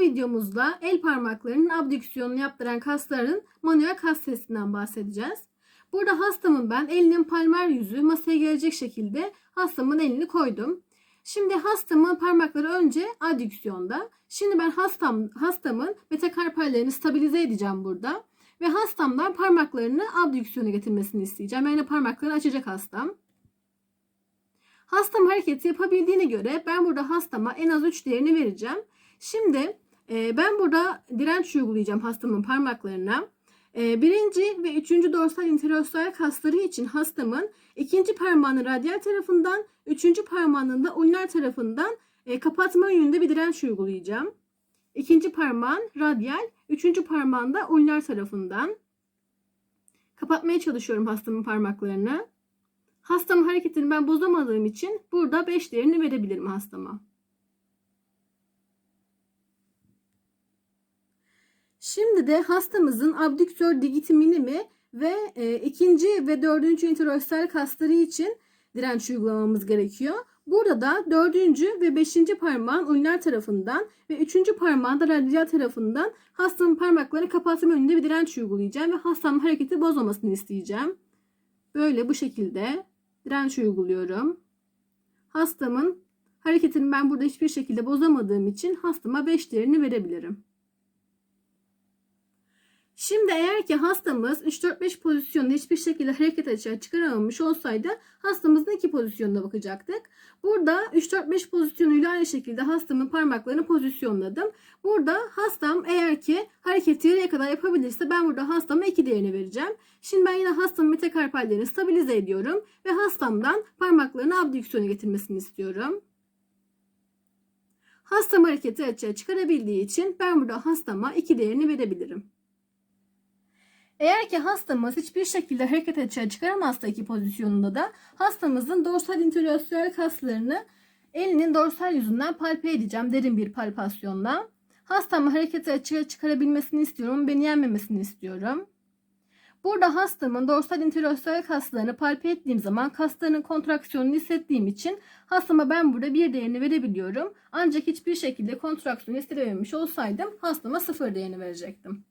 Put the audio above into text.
videomuzda el parmaklarının abdüksiyonunu yaptıran kasların manuel kas testinden bahsedeceğiz. Burada hastamın ben elinin palmar yüzü masaya gelecek şekilde hastamın elini koydum. Şimdi hastamın parmakları önce adüksiyonda. Şimdi ben hastam, hastamın metakarpallerini stabilize edeceğim burada. Ve hastamdan parmaklarını abdüksiyona getirmesini isteyeceğim. Yani parmaklarını açacak hastam. Hastam hareketi yapabildiğine göre ben burada hastama en az 3 değerini vereceğim. Şimdi e, ben burada direnç uygulayacağım hastamın parmaklarına. E, birinci ve üçüncü dorsal interostal kasları için hastamın ikinci parmağının radyal tarafından, üçüncü parmağının da ulnar tarafından e, kapatma yönünde bir direnç uygulayacağım. İkinci parmağın radyal, üçüncü parmağın da ulnar tarafından. Kapatmaya çalışıyorum hastamın parmaklarını. Hastamın hareketini ben bozamadığım için burada 5 değerini verebilirim hastama. Şimdi de hastamızın abdüktör digiti minimi ve e, ikinci ve dördüncü interostal kasları için direnç uygulamamız gerekiyor. Burada da dördüncü ve beşinci parmağın ulnar tarafından ve üçüncü parmağın da radyal tarafından hastamın parmaklarını kapatma yönünde bir direnç uygulayacağım ve hastamın hareketi bozmamasını isteyeceğim. Böyle bu şekilde direnç uyguluyorum. Hastamın hareketini ben burada hiçbir şekilde bozamadığım için hastama 5 değerini verebilirim. Şimdi eğer ki hastamız 3-4-5 pozisyonda hiçbir şekilde hareket açığa çıkaramamış olsaydı hastamızın iki pozisyonuna bakacaktık. Burada 3-4-5 pozisyonuyla aynı şekilde hastamın parmaklarını pozisyonladım. Burada hastam eğer ki hareketi yarıya kadar yapabilirse ben burada hastama 2 değerini vereceğim. Şimdi ben yine hastamın metakarpallerini stabilize ediyorum ve hastamdan parmaklarını abdüksiyona getirmesini istiyorum. Hastam hareketi açığa çıkarabildiği için ben burada hastama 2 değerini verebilirim. Eğer ki hastamız hiçbir şekilde hareket açığa çıkaramazsa iki pozisyonunda da hastamızın dorsal interostal kaslarını elinin dorsal yüzünden palpe edeceğim derin bir palpasyonla. Hastamın hareketi açığa çıkarabilmesini istiyorum. Beni yenmemesini istiyorum. Burada hastamın dorsal interostal kaslarını palpe ettiğim zaman kaslarının kontraksiyonunu hissettiğim için hastama ben burada bir değerini verebiliyorum. Ancak hiçbir şekilde kontraksiyon hissedememiş olsaydım hastama sıfır değerini verecektim.